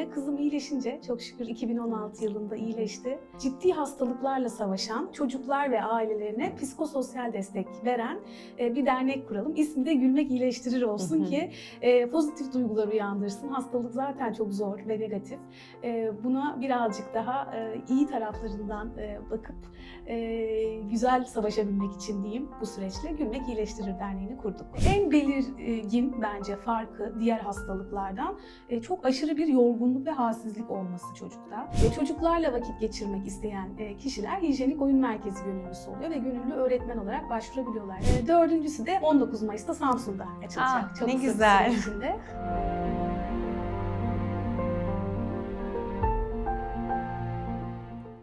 üzerine kızım iyileşince çok şükür 2016 yılında iyileşti. Ciddi hastalıklarla savaşan çocuklar ve ailelerine psikososyal destek veren e, bir dernek kuralım. İsmi de Gülmek İyileştirir olsun ki e, pozitif duygular uyandırsın. Hastalık zaten çok zor ve negatif. E, buna birazcık daha iyi taraflarından bakıp güzel savaşabilmek için diyeyim bu süreçle Gülmek İyileştirir Derneği'ni kurduk. En belirgin bence farkı diğer hastalıklardan çok aşırı bir yorgunluk ve halsizlik olması çocukta. E, çocuklarla vakit geçirmek isteyen e, kişiler hijyenik oyun merkezi gönüllüsü oluyor ve gönüllü öğretmen olarak başvurabiliyorlar. E, dördüncüsü de 19 Mayıs'ta Samsun'da açılacak. Aa, Çok ne güzel. içinde.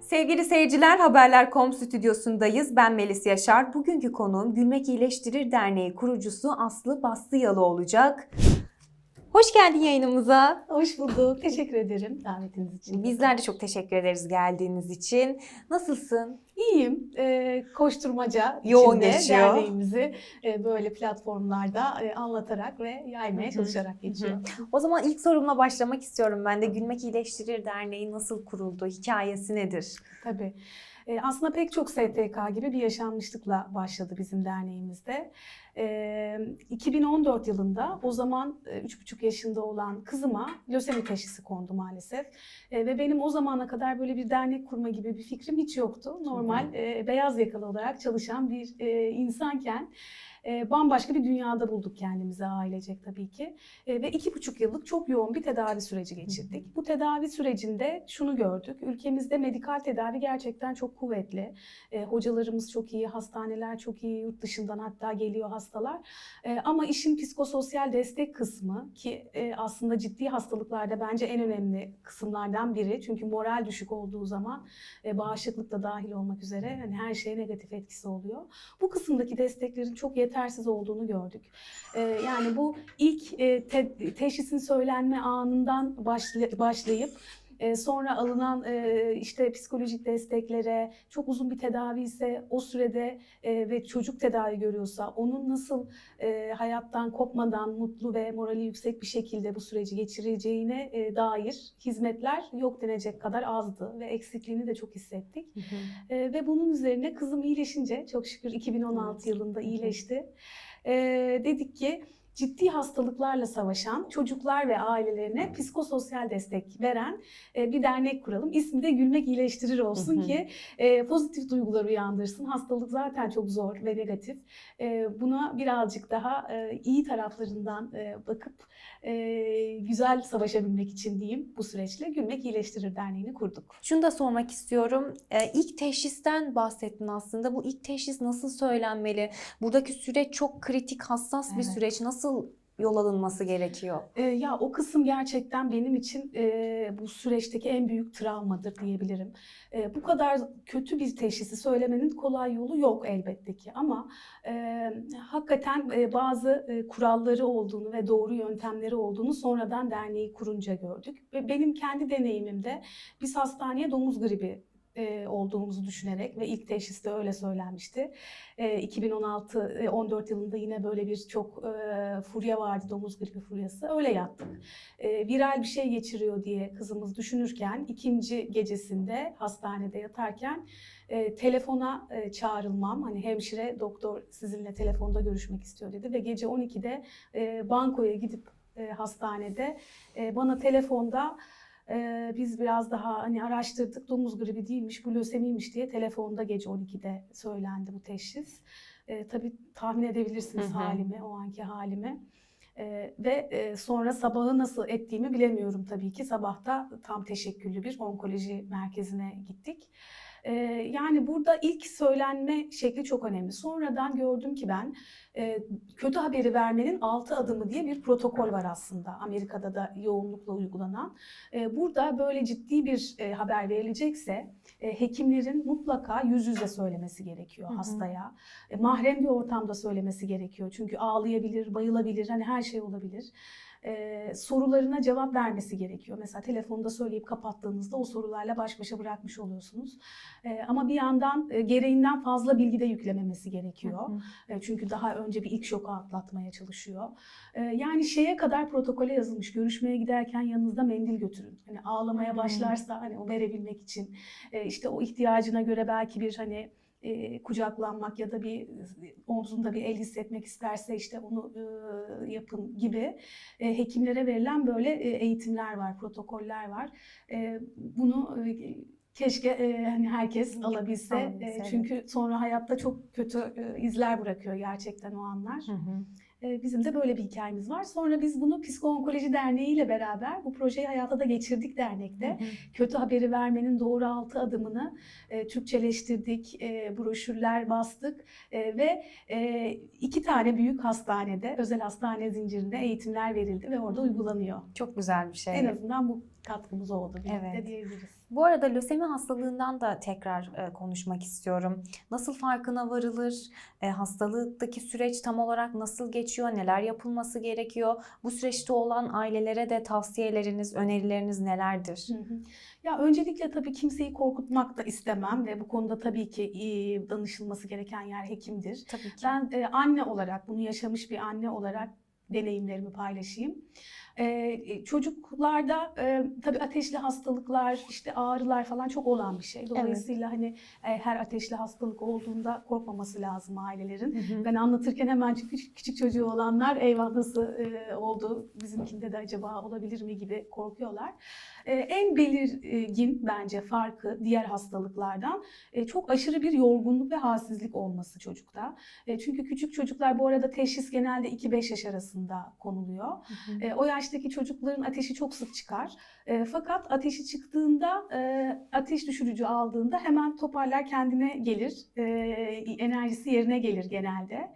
Sevgili seyirciler, Haberler.com stüdyosundayız. Ben Melis Yaşar. Bugünkü konuğum Gülmek İyileştirir Derneği kurucusu Aslı Bastıyalı olacak. Hoş geldin yayınımıza. Hoş bulduk. Teşekkür ederim davetiniz için. Bizler de çok teşekkür ederiz geldiğiniz için. Nasılsın? İyiyim. Ee, koşturmaca Yoğun içinde geçiyor. derneğimizi e, böyle platformlarda e, anlatarak ve yaymaya Hı hı. çalışarak geçiyor. O zaman ilk sorumla başlamak istiyorum ben de. Gülmek İyileştirir Derneği nasıl kuruldu? Hikayesi nedir? Tabii. Ee, aslında pek çok STK gibi bir yaşanmışlıkla başladı bizim derneğimizde. Ee, 2014 yılında o zaman e, 3,5 yaşında olan kızıma lösemi teşhisi kondu maalesef. E, ve benim o zamana kadar böyle bir dernek kurma gibi bir fikrim hiç yoktu. Normal e, beyaz yakalı olarak çalışan bir e, insanken e, bambaşka bir dünyada bulduk kendimizi ailecek tabii ki. E, ve iki buçuk yıllık çok yoğun bir tedavi süreci geçirdik. Bu tedavi sürecinde şunu gördük. Ülkemizde medikal tedavi gerçekten çok kuvvetli. E, hocalarımız çok iyi, hastaneler çok iyi, yurt dışından hatta geliyor hastalar. E, ama işin psikososyal destek kısmı ki e, aslında ciddi hastalıklarda bence en önemli kısımlardan biri. Çünkü moral düşük olduğu zaman e, bağışıklık da dahil olmak üzere hani her şeye negatif etkisi oluyor. Bu kısımdaki desteklerin çok yetersiz olduğunu gördük. E, yani bu ilk e, te- teşhisin söylenme anından başla- başlayıp e, sonra alınan e, işte psikolojik desteklere, çok uzun bir tedavi ise o sürede e, ve çocuk tedavi görüyorsa onun nasıl e, hayattan kopmadan mutlu ve morali yüksek bir şekilde bu süreci geçireceğine e, dair hizmetler yok denecek kadar azdı ve eksikliğini de çok hissettik. E, ve bunun üzerine kızım iyileşince çok şükür 2016 Evet. yılında Hı hı. iyileşti. E, dedik ki ciddi hastalıklarla savaşan çocuklar ve ailelerine psikososyal destek veren e, bir dernek kuralım. İsmi de Gülmek İyileştirir olsun ki e, pozitif duygular uyandırsın. Hastalık zaten çok zor ve negatif. E, buna birazcık daha iyi taraflarından bakıp e, güzel savaşabilmek için diyeyim bu süreçle Gülmek İyileştirir Derneği'ni kurduk. Şunu da sormak istiyorum. Ee, ilk teşhisten bahsettin aslında. Bu ilk teşhis nasıl söylenmeli? Buradaki süreç çok kritik, hassas bir Evet. süreç. Nasıl yol alınması gerekiyor? E, ya o kısım gerçekten benim için e, bu süreçteki en büyük travmadır diyebilirim. E, bu kadar kötü bir teşhisi söylemenin kolay yolu yok elbette ki ama e, hakikaten e, bazı e, kuralları olduğunu ve doğru yöntemleri olduğunu sonradan derneği kurunca gördük. Ve benim kendi deneyimimde biz hastaneye domuz gribi olduğumuzu düşünerek ve ilk teşhiste öyle söylenmişti. E, 2016-14 yılında yine böyle bir çok e, furya vardı domuz gribi furyası. Öyle yattık. Viral bir şey geçiriyor diye kızımız düşünürken ikinci gecesinde hastanede yatarken telefona çağrılmam. Hani hemşire doktor sizinle telefonda görüşmek istiyor dedi ve gece 12'de e, bankoya gidip hastanede bana telefonda ee, biz biraz daha hani araştırdık domuz gribi değilmiş bu lösemiymiş diye telefonda gece 12'de söylendi bu teşhis. Ee, tabii tahmin edebilirsiniz Hı hı. halimi o anki halimi. Ee, ve e, sonra sabahı nasıl ettiğimi bilemiyorum tabii ki. Sabahta tam teşekküllü bir onkoloji merkezine gittik. Ee, yani burada ilk söylenme şekli çok önemli. Sonradan gördüm ki ben e, kötü haberi vermenin altı adımı diye bir protokol var aslında. Amerika'da da yoğunlukla uygulanan. E, Burada böyle ciddi bir e, haber verilecekse e, hekimlerin mutlaka yüz yüze söylemesi gerekiyor Hı hı. hastaya. E, Mahrem bir ortamda söylemesi gerekiyor. Çünkü ağlayabilir, bayılabilir, hani her şey olabilir. E, sorularına cevap vermesi gerekiyor. Mesela telefonda söyleyip kapattığınızda o sorularla baş başa bırakmış oluyorsunuz. E, ama bir yandan e, gereğinden fazla bilgi de yüklememesi gerekiyor. E, Çünkü daha önce bir ilk şoku atlatmaya çalışıyor. E, Yani şeye kadar protokole yazılmış. Görüşmeye giderken yanınızda mendil götürün. Hani ağlamaya başlarsa hani o verebilmek için e, işte o ihtiyacına göre belki bir hani e, kucaklanmak ya da bir omzunda bir el hissetmek isterse işte onu e, yapın gibi e, hekimlere verilen böyle e, eğitimler var, protokoller var. E, bunu e, keşke e, hani herkes alabilse. Alabilse, E, evet. çünkü sonra hayatta çok kötü e, izler bırakıyor gerçekten o anlar. Hı hı. E, Bizim de böyle bir hikayemiz var. Sonra biz bunu Psiko-Onkoloji Derneği ile beraber bu projeyi hayata da geçirdik dernekte. Hı hı. Kötü haberi vermenin doğru altı adımını e, Türkçeleştirdik, e, broşürler bastık e, ve e, iki tane büyük hastanede, özel hastane zincirinde eğitimler verildi ve orada uygulanıyor. Çok güzel bir şey. En azından bu katkımız oldu Evet. diyebiliriz. Bu arada lösemi hastalığından da tekrar e, konuşmak istiyorum. Nasıl farkına varılır? E, hastalıktaki süreç tam olarak nasıl geçiyor? Neler yapılması gerekiyor? Bu süreçte olan ailelere de tavsiyeleriniz, önerileriniz nelerdir? Hı hı. Ya öncelikle tabii kimseyi korkutmak da istemem ve bu konuda tabii ki e, danışılması gereken yer hekimdir. Tabii ki. Ben e, anne olarak, bunu yaşamış bir anne olarak deneyimlerimi paylaşayım. E, çocuklarda e, tabii ateşli hastalıklar, işte ağrılar falan çok olan bir şey. Dolayısıyla hani e, her ateşli hastalık olduğunda korkmaması lazım ailelerin. Hı hı. Ben anlatırken hemen küçük, küçük çocuğu olanlar eyvah nasıl e, oldu, bizimkinde de acaba olabilir mi gibi korkuyorlar. E, en belirgin bence farkı diğer hastalıklardan e, çok aşırı bir yorgunluk ve halsizlik olması çocukta. E, çünkü küçük çocuklar bu arada teşhis genelde 2-5 yaş arasında konuluyor. Hı hı. E, o yaştaki çocukların ateşi çok sık çıkar. E, fakat ateşi çıktığında, e, ateş düşürücü aldığında hemen toparlar kendine gelir. E, enerjisi yerine gelir genelde.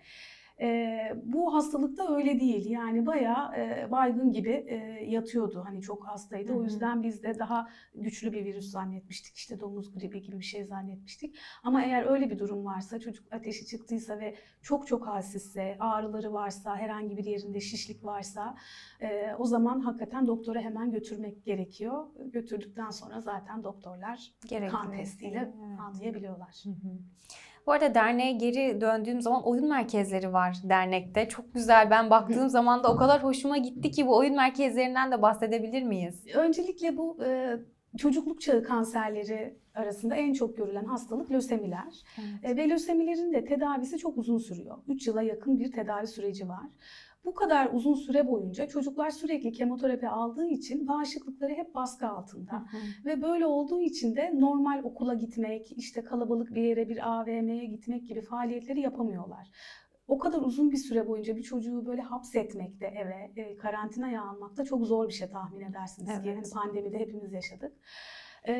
E, bu hastalıkta öyle değil. Yani bayağı e, baygın gibi e, yatıyordu. Hani çok hastaydı. Hı O hı. yüzden biz de daha güçlü bir virüs zannetmiştik. İşte domuz gribi gibi bir şey zannetmiştik. Ama eğer öyle bir durum varsa, çocuk ateşi çıktıysa ve çok çok halsizse, ağrıları varsa, herhangi bir yerinde şişlik varsa e, o zaman hakikaten doktora hemen götürmek gerekiyor. Götürdükten sonra zaten doktorlar Gerekli. kan testiyle Evet. anlayabiliyorlar. Hı hı. Bu arada derneğe geri döndüğüm zaman oyun merkezleri var dernekte. Çok güzel. Ben baktığım zaman da o kadar hoşuma gitti ki bu oyun merkezlerinden de bahsedebilir miyiz? Öncelikle bu e, çocukluk çağı kanserleri arasında en çok görülen hastalık lösemiler. E, Ve lösemilerin de tedavisi çok uzun sürüyor. 3 yıla yakın bir tedavi süreci var. Bu kadar uzun süre boyunca çocuklar sürekli kemoterapi aldığı için bağışıklıkları hep baskı altında. Ve böyle olduğu için de normal okula gitmek, işte kalabalık bir yere, bir AVM'ye gitmek gibi faaliyetleri yapamıyorlar. O kadar uzun bir süre boyunca bir çocuğu böyle hapsetmek de eve, e, karantinaya almak da çok zor bir şey tahmin edersiniz ki. Evet. Hani pandemide hepimiz yaşadık. E,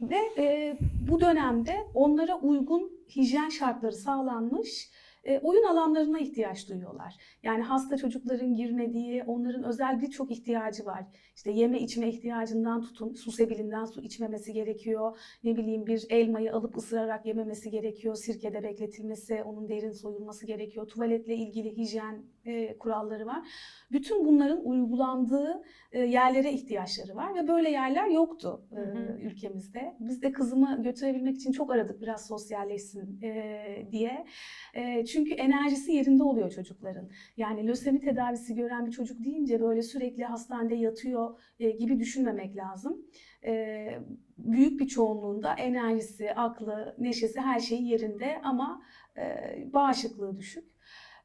ve e, bu dönemde onlara uygun hijyen şartları sağlanmış e, oyun alanlarına ihtiyaç duyuyorlar. Yani hasta çocukların girmediği, onların özel birçok ihtiyacı var. İşte yeme içme ihtiyacından tutun, su sebilinden su içmemesi gerekiyor. Ne bileyim bir elmayı alıp ısırarak yememesi gerekiyor. Sirkede bekletilmesi, onun derin soyulması gerekiyor. Tuvaletle ilgili hijyen e, kuralları var. Bütün bunların uygulandığı e, yerlere ihtiyaçları var ve böyle yerler yoktu e, Hı hı. ülkemizde. Biz de kızımı götürebilmek için çok aradık biraz sosyalleşsin e, diye. E, çünkü enerjisi yerinde oluyor çocukların. Yani lösemi tedavisi gören bir çocuk deyince böyle sürekli hastanede yatıyor e, gibi düşünmemek lazım. E, büyük bir çoğunluğunda enerjisi, aklı, neşesi her şeyi yerinde ama e, bağışıklığı düşük.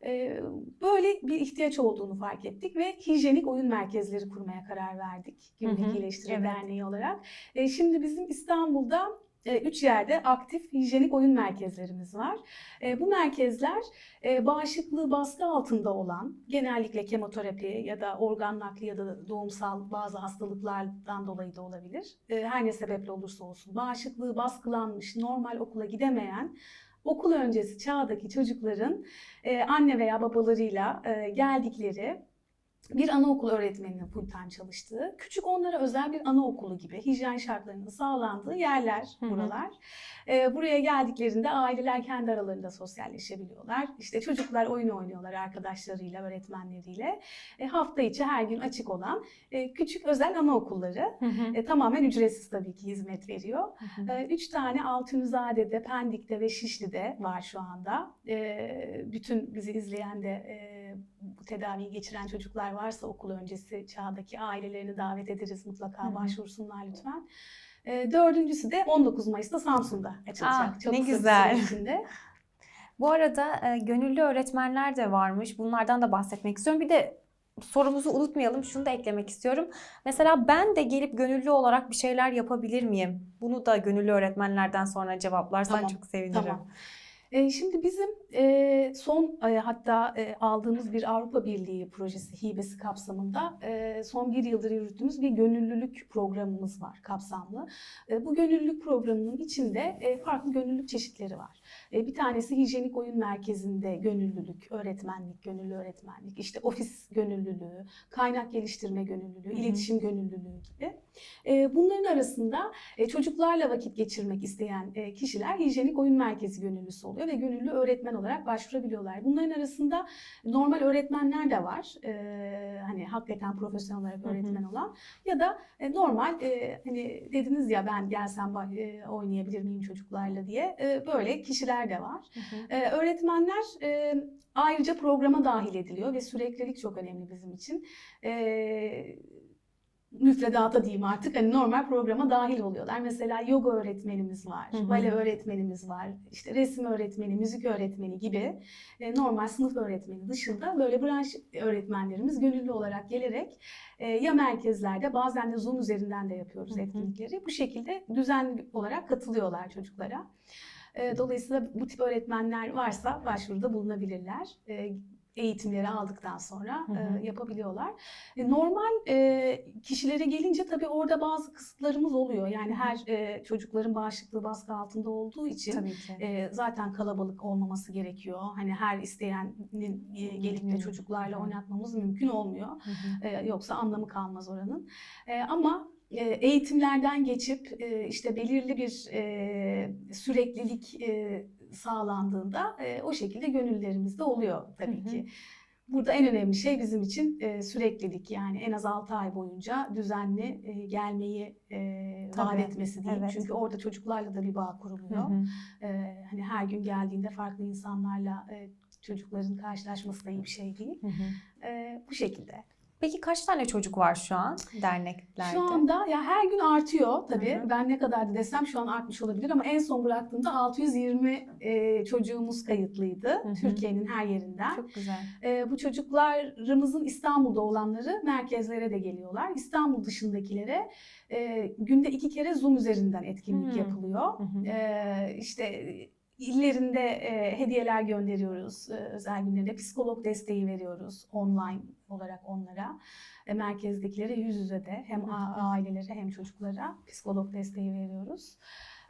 E, Böyle bir ihtiyaç olduğunu fark ettik ve hijyenik oyun merkezleri kurmaya karar verdik. Hı, İyileştirme evet. Derneği olarak. E, Şimdi bizim İstanbul'da üç yerde aktif hijyenik oyun merkezlerimiz var. E, Bu merkezler e, bağışıklığı baskı altında olan genellikle kemoterapi ya da organ nakli ya da doğumsal bazı hastalıklardan dolayı da olabilir. E, Her ne sebeple olursa olsun bağışıklığı baskılanmış, normal okula gidemeyen okul öncesi çağdaki çocukların e, anne veya babalarıyla e, geldikleri bir anaokulu öğretmeninin full time çalıştığı, küçük onlara özel bir anaokulu gibi hijyen şartlarının sağlandığı yerler Hı hı. buralar. Ee, buraya geldiklerinde aileler kendi aralarında sosyalleşebiliyorlar. İşte çocuklar oyun oynuyorlar arkadaşlarıyla, öğretmenleriyle. E, hafta içi her gün açık olan e, küçük özel anaokulları. Hı hı. E, tamamen ücretsiz tabii ki hizmet veriyor. Hı hı. E, Üç tane Altunizade'de, Pendik'te ve Şişli'de var şu anda. E, Bütün bizi izleyen de e, bu tedaviyi geçiren çocuklar varsa okul öncesi çağdaki ailelerini davet ederiz mutlaka Hı hı. başvursunlar lütfen. E, Dördüncüsü de 19 Mayıs'ta Samsun'da açılacak. Aa, Çok ne güzel. içinde. Bu arada e, gönüllü öğretmenler de varmış. Bunlardan da bahsetmek istiyorum. Bir de sorumuzu unutmayalım. Şunu da eklemek istiyorum. Mesela ben de gelip gönüllü olarak bir şeyler yapabilir miyim? Bunu da gönüllü öğretmenlerden sonra cevaplarsan Tamam, çok sevinirim. Tamam. E, Şimdi bizim e, son e, hatta e, aldığımız bir Avrupa Birliği projesi hibesi kapsamında son bir yıldır yürüttüğümüz bir gönüllülük programımız var kapsamlı. Bu gönüllülük programının içinde farklı gönüllülük çeşitleri var. E, Bir tanesi hijyenik oyun merkezinde gönüllülük, öğretmenlik, gönüllü öğretmenlik, işte ofis gönüllülüğü, kaynak geliştirme gönüllülüğü, iletişim gönüllülüğü gibi. E, Bunların arasında e, çocuklarla vakit geçirmek isteyen e, kişiler hijyenik oyun merkezi gönüllüsü oluyor ve gönüllü öğretmen olarak başvurabiliyorlar. Bunların arasında normal öğretmenler de var. E, hani hakikaten profesyonel olarak öğretmen olan ya da e, normal e, hani dediniz ya ben gelsem e, oynayabilir miyim çocuklarla diye e, böyle kişiler de var. Hı hı. Ee, öğretmenler e, ayrıca programa dahil ediliyor ve süreklilik çok önemli bizim için. Ee, müfredata diyeyim artık hani normal programa dahil oluyorlar. Mesela yoga öğretmenimiz var, Hı hı. bale öğretmenimiz var, işte resim öğretmeni, müzik öğretmeni gibi e, normal sınıf öğretmeni dışında böyle branş öğretmenlerimiz gönüllü olarak gelerek e, ya merkezlerde bazen de Zoom üzerinden de yapıyoruz Hı hı. etkinlikleri. Bu şekilde düzenli olarak katılıyorlar çocuklara. E, Dolayısıyla bu tip öğretmenler varsa başvuruda bulunabilirler. E, Eğitimleri aldıktan sonra Hı hı. e, yapabiliyorlar. E, Normal e, kişilere gelince tabii orada bazı kısıtlarımız oluyor. Yani her e, çocukların bağışıklığı baskı altında olduğu için e, zaten kalabalık olmaması gerekiyor. Hani her isteyenin e, gelip de çocuklarla Hı. oynatmamız mümkün olmuyor. Hı hı. E, yoksa anlamı kalmaz oranın. E, ama eğitimlerden geçip e, işte belirli bir e, süreklilik e, sağlandığında o şekilde gönüllerimiz de oluyor tabii Hı hı. ki. Burada en önemli şey bizim için e, süreklilik yani en az 6 ay boyunca düzenli e, gelmeyi e, vaat etmesi diyeyim. evet. Çünkü orada çocuklarla da bir bağ Hı kuruluyor. hı. E, hani her gün geldiğinde farklı insanlarla e, çocukların karşılaşması da iyi bir şey değil. Hı hı. E, bu şekilde. Peki kaç tane çocuk var şu an derneklerde? Şu anda ya her gün artıyor tabii. Hı hı. Ben ne kadar da desem şu an artmış olabilir ama en son bıraktığımda 620 e, çocuğumuz kayıtlıydı. Türkiye'nin her yerinden. Çok güzel. E, bu çocuklarımızın İstanbul'da olanları merkezlere de geliyorlar. İstanbul dışındakilere e, günde iki kere Zoom üzerinden etkinlik Hı. yapılıyor. Hı hı. E, işte illerinde e, hediyeler gönderiyoruz. E, özel günlerinde psikolog desteği veriyoruz online olarak onlara. E, merkezdekilere yüz yüze de hem ailelere hem çocuklara psikolog desteği veriyoruz.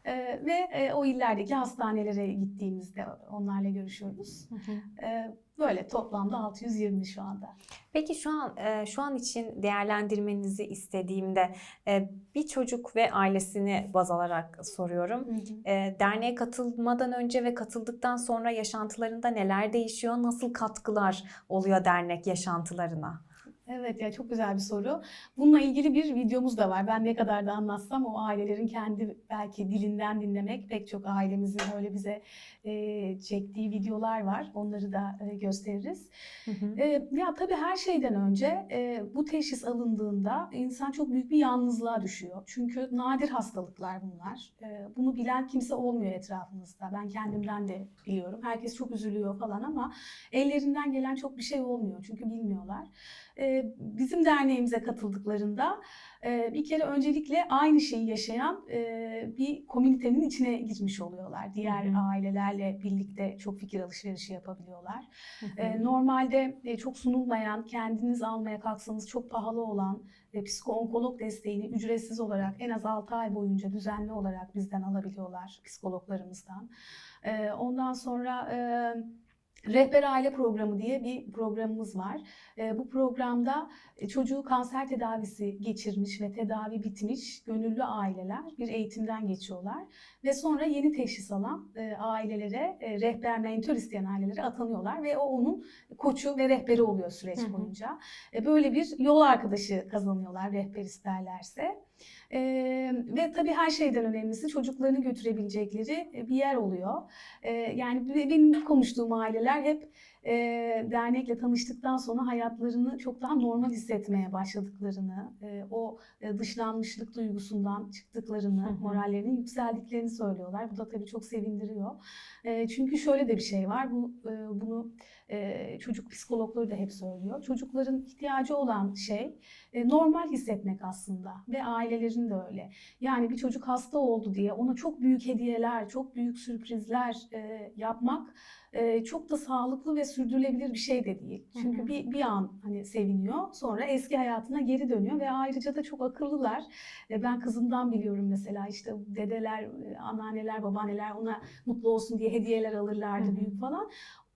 E, ve e, o illerdeki hastanelere gittiğimizde onlarla görüşüyoruz. Hı hı. E, böyle toplamda 620 şu anda. Peki şu an e, şu an için değerlendirmenizi istediğimde e, bir çocuk ve ailesini baz alarak soruyorum. E, Derneğe katılmadan önce ve katıldıktan sonra yaşantılarında neler değişiyor? Nasıl katkılar oluyor dernek yaşantılarına? Evet ya çok güzel bir soru. Bununla ilgili bir videomuz da var. Ben ne kadar da anlatsam o ailelerin kendi belki dilinden dinlemek pek çok ailemizin öyle bize e, çektiği videolar var. Onları da e, gösteririz. Hı hı. E, ya tabii her şeyden önce e, bu teşhis alındığında insan çok büyük bir yalnızlığa düşüyor. Çünkü nadir hastalıklar bunlar. E, bunu bilen kimse olmuyor etrafınızda. Ben kendimden de biliyorum. Herkes çok üzülüyor falan ama ellerinden gelen çok bir şey olmuyor. Çünkü bilmiyorlar. E, bizim derneğimize katıldıklarında e, bir kere öncelikle aynı şeyi yaşayan e, bir komünitenin içine girmiş oluyorlar. Diğer Hı hı. ailelerle birlikte çok fikir alışverişi yapabiliyorlar. Hı hı. E, Normalde e, çok sunulmayan, kendiniz almaya kalksanız çok pahalı olan e, psiko-onkolog desteğini ücretsiz olarak en az 6 ay boyunca düzenli olarak bizden alabiliyorlar psikologlarımızdan. E, Ondan sonra e, Rehber Aile Programı diye bir programımız var. E, bu programda e, çocuğu kanser tedavisi geçirmiş ve tedavi bitmiş gönüllü aileler bir eğitimden geçiyorlar. Ve sonra yeni teşhis alan e, ailelere, e, rehber mentor isteyen ailelere atanıyorlar ve o onun koçu ve rehberi oluyor süreç boyunca. Böyle bir yol arkadaşı kazanıyorlar rehber isterlerse. E, ve tabii her şeyden önemlisi çocuklarını götürebilecekleri bir yer oluyor. E, yani be- benim konuştuğum aileler hep e, dernekle tanıştıktan sonra hayatlarını çok daha normal hissetmeye başladıklarını, e, o e, dışlanmışlık duygusundan çıktıklarını, Hı hı. morallerinin yükseldiklerini söylüyorlar. Bu da tabii çok sevindiriyor. E, çünkü şöyle de bir şey var, bu e, bunu e, çocuk psikologları da hep söylüyor. Çocukların ihtiyacı olan şey e, normal hissetmek aslında ve ailelerin de öyle. Yani bir çocuk hasta oldu diye ona çok büyük hediyeler, çok büyük sürprizler e, yapmak e, çok da sağlıklı ve sürdürülebilir bir şey de değil. Çünkü hı. bir bir an hani seviniyor, sonra eski hayatına geri dönüyor ve ayrıca da çok akıllılar. E, ben kızımdan biliyorum mesela işte dedeler, e, anneanneler, babaanneler ona mutlu olsun diye hediyeler alırlardı Hı hı. büyük falan.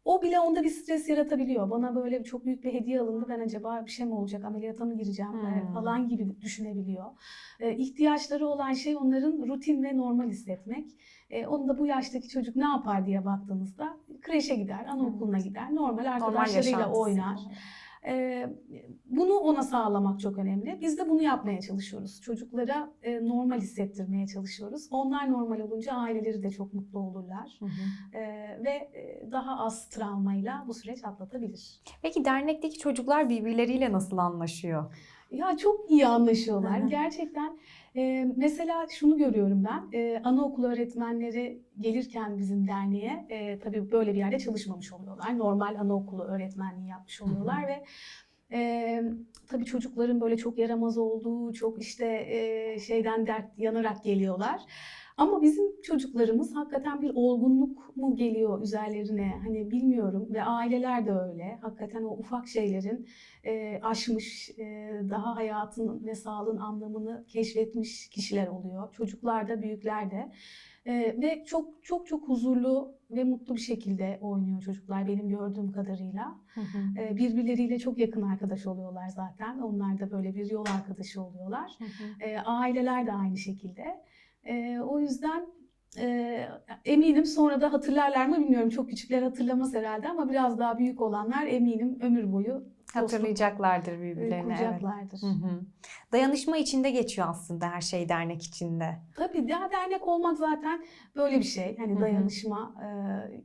O bile onda bir stres yaratabiliyor. Bana böyle çok büyük bir hediye alındı. Ben acaba bir şey mi olacak, ameliyata mı gireceğim Hmm. falan gibi düşünebiliyor. İhtiyaçları olan şey onların rutin ve normal hissetmek. E, onu da bu yaştaki çocuk ne yapar diye baktığınızda kreşe gider, anaokuluna gider, normal Normal arkadaşlarıyla yaşantısı. oynar. E, bunu ona sağlamak çok önemli. Biz de bunu yapmaya çalışıyoruz. Çocuklara e, normal hissettirmeye çalışıyoruz. Onlar normal olunca aileleri de çok mutlu olurlar. Hı hı. E, ve e, daha az travmayla bu süreç atlatabilir. Peki dernekteki çocuklar birbirleriyle nasıl anlaşıyor? Ya çok iyi anlaşıyorlar. Gerçekten e, mesela şunu görüyorum ben. E, anaokulu öğretmenleri gelirken bizim derneğe e, tabii böyle bir yerde çalışmamış oluyorlar. Normal anaokulu öğretmenliği yapmış oluyorlar ve e, tabii çocukların böyle çok yaramaz olduğu, çok işte e, şeyden dert yanarak geliyorlar. Ama bizim çocuklarımız hakikaten bir olgunluk mu geliyor üzerlerine hani bilmiyorum ve aileler de öyle. Hakikaten o ufak şeylerin e, aşmış, e, daha hayatın ve sağlığın anlamını keşfetmiş kişiler oluyor. Çocuklar da, büyükler de. E, ve çok çok çok huzurlu ve mutlu bir şekilde oynuyor çocuklar benim gördüğüm kadarıyla. Hı hı. E, birbirleriyle çok yakın arkadaş oluyorlar zaten. Onlar da böyle bir yol arkadaşı oluyorlar. Hı hı. E, aileler de aynı şekilde. E, o yüzden e, eminim sonra da hatırlarlar mı bilmiyorum. Çok küçükler hatırlamaz herhalde ama biraz daha büyük olanlar eminim ömür boyu Hatırlayacaklardır birbirlerini. evet. kuracaklardır. Hı hı. Dayanışma içinde geçiyor aslında her şey dernek içinde. Tabii ya dernek olmak zaten böyle bir şey. Hı Hani hı. dayanışma e,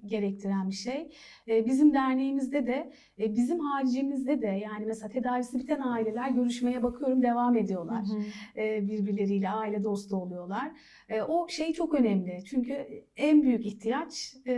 gerektiren bir şey. E, bizim derneğimizde de, e, bizim haricimizde de yani mesela tedavisi biten aileler görüşmeye bakıyorum devam ediyorlar. Hı hı. e, birbirleriyle aile dostu oluyorlar. E, o şey çok önemli. Çünkü en büyük ihtiyaç e,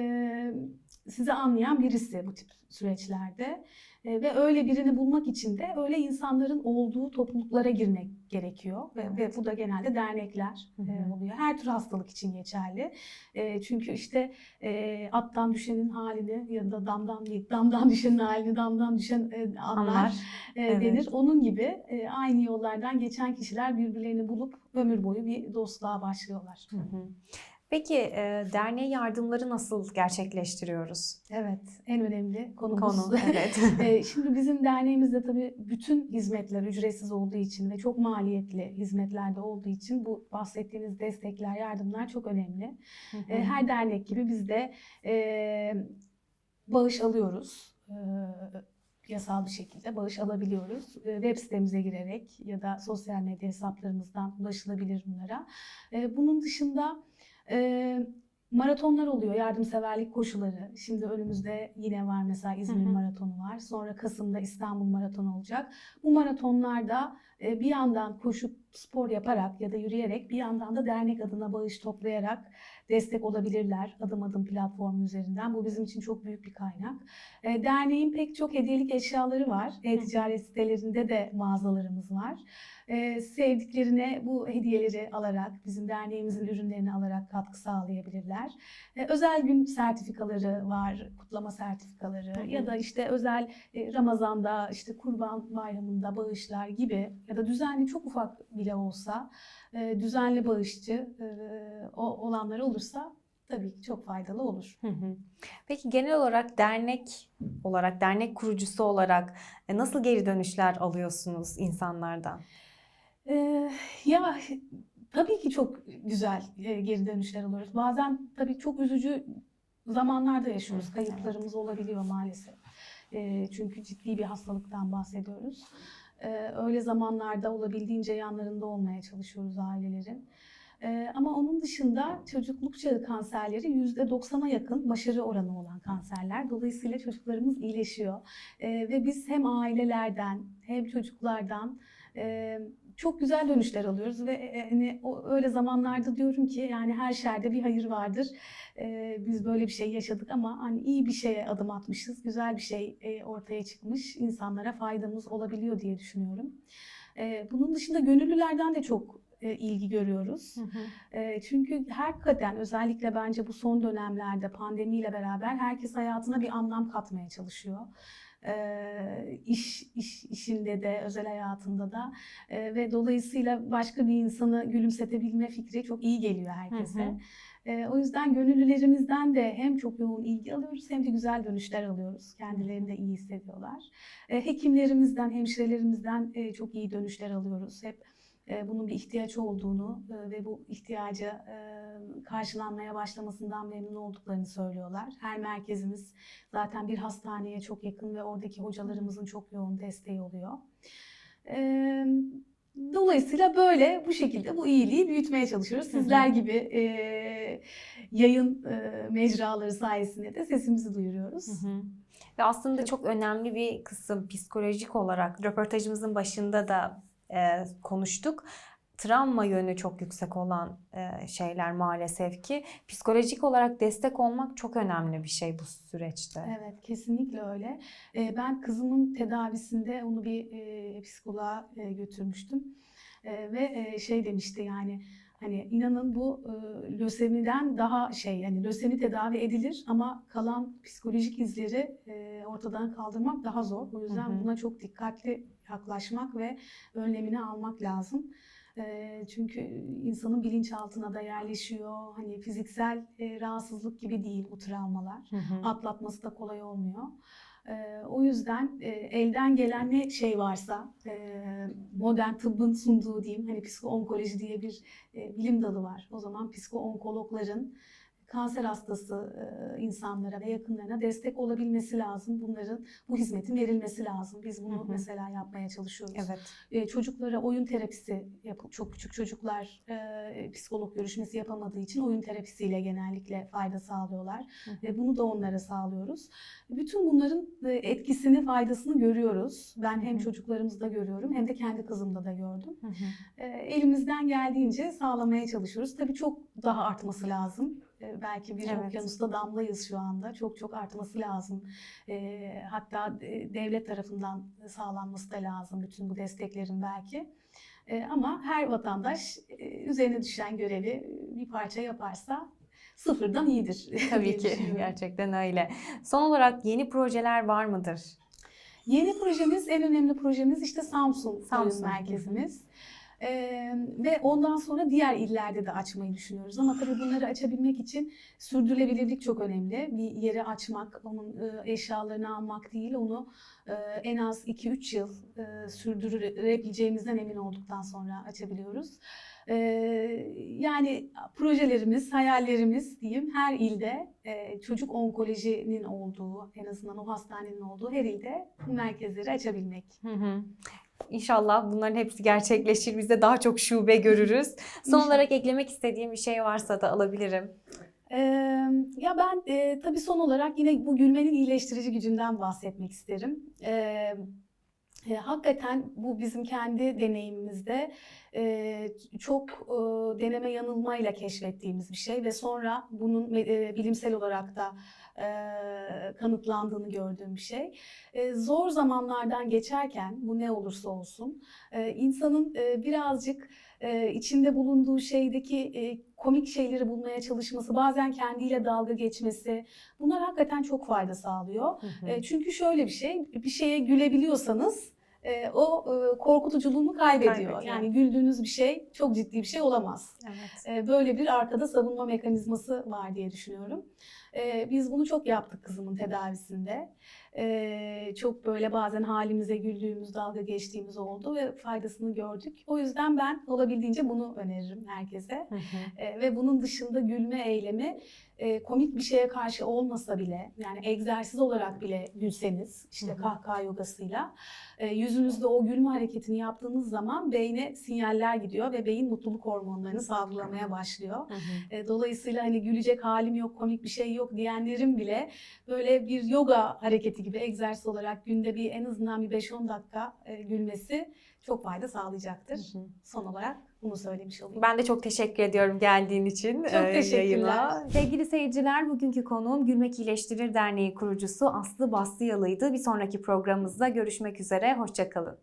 sizi anlayan birisi bu tip süreçlerde. E, ve öyle birini bulmak için de öyle insanların olduğu topluluklara girmek gerekiyor. Ve, ve bu da genelde dernekler Hı e, oluyor. Her tür hastalık için geçerli. E, çünkü işte e, attan düşenin halini ya da damdan değil, damdan düşenin halini damdan düşen e, anlar Anlar. e, Evet. denir. Onun gibi e, aynı yollardan geçen kişiler birbirlerini bulup ömür boyu bir dostluğa başlıyorlar. Hı hı. Peki e, derneğe yardımları nasıl gerçekleştiriyoruz? Evet, en önemli konumuz. Konu evet. E, Şimdi bizim derneğimizde tabii bütün hizmetler ücretsiz olduğu için ve çok maliyetli hizmetlerde olduğu için bu bahsettiğiniz destekler, yardımlar çok önemli. Hı hı. E, Her dernek gibi biz de e, bağış alıyoruz. E, yasal bir şekilde bağış alabiliyoruz. Web sitemize girerek ya da sosyal medya hesaplarımızdan ulaşılabilir bunlara. Bunun dışında e, maratonlar oluyor, yardımseverlik koşuları. Şimdi önümüzde yine var mesela İzmir Hı hı. Maratonu var. Sonra Kasım'da İstanbul Maratonu olacak. Bu maratonlarda e, bir yandan koşup spor yaparak ya da yürüyerek bir yandan da dernek adına bağış toplayarak destek olabilirler adım adım platformu üzerinden. Bu bizim için çok büyük bir kaynak. E, Derneğin pek çok hediyelik eşyaları var. E-ticaret sitelerinde de mağazalarımız var. E, Sevdiklerine bu hediyeleri alarak, bizim derneğimizin ürünlerini alarak katkı sağlayabilirler. E, Özel gün sertifikaları var, kutlama sertifikaları hı. ya da işte özel e, Ramazan'da, işte Kurban Bayramı'nda bağışlar gibi ya da düzenli çok ufak bile olsa e, düzenli bağışçı e, o- olanlar olursa tabii ki çok faydalı olur. Hı hı. Peki genel olarak dernek olarak, dernek kurucusu olarak e, nasıl geri dönüşler alıyorsunuz insanlardan? Ee, ya tabii ki çok güzel e, geri dönüşler alıyoruz. Bazen tabii çok üzücü zamanlarda yaşıyoruz. Kayıplarımız olabiliyor maalesef. E, çünkü ciddi bir hastalıktan bahsediyoruz. E, öyle zamanlarda olabildiğince yanlarında olmaya çalışıyoruz ailelerin. E, ama onun dışında çocukluk çağı kanserleri %90'a yakın başarı oranı olan kanserler. Dolayısıyla çocuklarımız iyileşiyor. E, ve biz hem ailelerden hem çocuklardan e, çok güzel dönüşler alıyoruz ve e, hani o öyle zamanlarda diyorum ki yani her şerde bir hayır vardır. E, biz böyle bir şey yaşadık ama hani iyi bir şeye adım atmışız, güzel bir şey e, ortaya çıkmış, insanlara faydamız olabiliyor diye düşünüyorum. E, bunun dışında gönüllülerden de çok e, ilgi görüyoruz. E, çünkü hakikaten özellikle bence bu son dönemlerde pandemiyle beraber herkes hayatına bir anlam katmaya çalışıyor. E, iş, iş işinde de özel hayatında da E, ve dolayısıyla başka bir insanı gülümsetebilme fikri çok iyi geliyor herkese. Hı hı. E, o yüzden gönüllülerimizden de hem çok yoğun ilgi alıyoruz hem de güzel dönüşler alıyoruz. Kendilerini de iyi hissediyorlar. E, hekimlerimizden, hemşirelerimizden e, çok iyi dönüşler alıyoruz. Hep e, bunun bir ihtiyaç olduğunu e, ve bu ihtiyaca karşılanmaya başlamasından memnun olduklarını söylüyorlar. Her merkezimiz zaten bir hastaneye çok yakın ve oradaki hocalarımızın çok yoğun desteği oluyor. E, Dolayısıyla böyle bu şekilde bu iyiliği büyütmeye çalışıyoruz. Sizler gibi e, yayın e, mecraları sayesinde de sesimizi duyuruyoruz. Hı hı. Ve aslında çok önemli bir kısım psikolojik olarak röportajımızın başında da e, konuştuk. Travma yönü çok yüksek olan e, şeyler maalesef ki psikolojik olarak destek olmak çok önemli bir şey bu süreçte. Evet, kesinlikle öyle. Ee, Ben kızımın tedavisinde onu bir e, psikoloğa e, götürmüştüm. E, ve e, şey demişti yani hani inanın bu e, lösemiden daha şey yani lösemi tedavi edilir ama kalan psikolojik izleri e, ortadan kaldırmak daha zor. O yüzden Hı hı. buna çok dikkatli yaklaşmak ve önlemini almak lazım. E, Çünkü insanın bilinçaltına da yerleşiyor. Hani fiziksel e, rahatsızlık gibi değil bu travmalar Hı hı. atlatması da kolay olmuyor. O yüzden e, elden gelen ne şey varsa e, modern tıbbın sunduğu diyeyim hani psiko-onkoloji diye bir e, bilim dalı var. O zaman psiko-onkologların kanser hastası insanlara ve yakınlarına destek olabilmesi lazım. Bunların bu hizmetin verilmesi lazım. Biz bunu Hı hı. mesela yapmaya çalışıyoruz. Evet. E, çocuklara oyun terapisi yapıp çok küçük çocuklar e, psikolog görüşmesi yapamadığı için oyun terapisiyle genellikle fayda sağlıyorlar Hı ve bunu da onlara sağlıyoruz. Bütün bunların etkisini, faydasını görüyoruz. Ben hem Hı hı. çocuklarımızda görüyorum hem de kendi kızımda da gördüm. Hı hı. E, Elimizden geldiğince sağlamaya çalışıyoruz. Tabii çok daha artması lazım. Belki bir Evet. okyanusta damlayız şu anda. Çok çok artması lazım. E, Hatta devlet tarafından sağlanması da lazım bütün bu desteklerin belki. E, Ama her vatandaş e, üzerine düşen görevi bir parça yaparsa sıfırdan iyidir. Tabii ki gerçekten öyle. Son olarak yeni projeler var mıdır? Yeni projemiz, en önemli projemiz işte Samsun, Samsun. Merkezimiz. Ee, ve ondan sonra diğer illerde de açmayı düşünüyoruz. Ama tabii bunları açabilmek için sürdürülebilirlik çok önemli. Bir yeri açmak, onun e, eşyalarını almak değil, onu e, en az 2-3 yıl e, sürdürebileceğimizden emin olduktan sonra açabiliyoruz. Ee, yani projelerimiz, hayallerimiz diyeyim her ilde e, çocuk onkolojinin olduğu, en azından o hastanenin olduğu her ilde merkezleri açabilmek. Hı hı. İnşallah bunların hepsi gerçekleşir. Biz de daha çok şube görürüz. Son İnşallah. olarak eklemek istediğim bir şey varsa da alabilirim. Ee, ya ben e, tabii son olarak yine bu gülmenin iyileştirici gücünden bahsetmek isterim. Ee, e, hakikaten bu bizim kendi deneyimimizde e, çok e, deneme yanılmayla keşfettiğimiz bir şey ve sonra bunun e, bilimsel olarak da e, kanıtlandığını gördüğüm bir şey. E, zor zamanlardan geçerken bu ne olursa olsun e, insanın e, birazcık e, içinde bulunduğu şeydeki e, komik şeyleri bulmaya çalışması, bazen kendiyle dalga geçmesi bunlar hakikaten çok fayda sağlıyor. Hı hı. E, çünkü şöyle bir şey, bir şeye gülebiliyorsanız e, o e, korkutuculuğunu kaybediyor. Kaybediyor. Yani güldüğünüz bir şey çok ciddi bir şey olamaz. Evet. E, Böyle bir arkada savunma mekanizması var diye düşünüyorum. E, Biz bunu çok yaptık kızımın tedavisinde. E, Çok böyle bazen halimize güldüğümüz, dalga geçtiğimiz oldu ve faydasını gördük. O yüzden ben olabildiğince bunu öneririm herkese. Hı hı. E, Ve bunun dışında gülme eylemi e, komik bir şeye karşı olmasa bile yani egzersiz olarak bile gülseniz işte Hı hı. kahkaha yogasıyla e, yüzünüzde o gülme hareketini yaptığınız zaman beyne sinyaller gidiyor ve beyin mutluluk hormonlarını salgılamaya başlıyor. E, Dolayısıyla hani gülecek halim yok, komik bir şey yok diyenlerin bile böyle bir yoga hareketi gibi egzersiz olarak günde bir en azından bir 5-10 dakika e, gülmesi çok fayda sağlayacaktır. Hı hı. Son olarak bunu söylemiş olayım. Ben de çok teşekkür ediyorum geldiğin için. Çok e, teşekkürler. yayına. Sevgili seyirciler, bugünkü konuğum Gülmek İyileştirir Derneği kurucusu Aslı Bastıyalı'ydı. Bir sonraki programımızda görüşmek üzere. Hoşçakalın.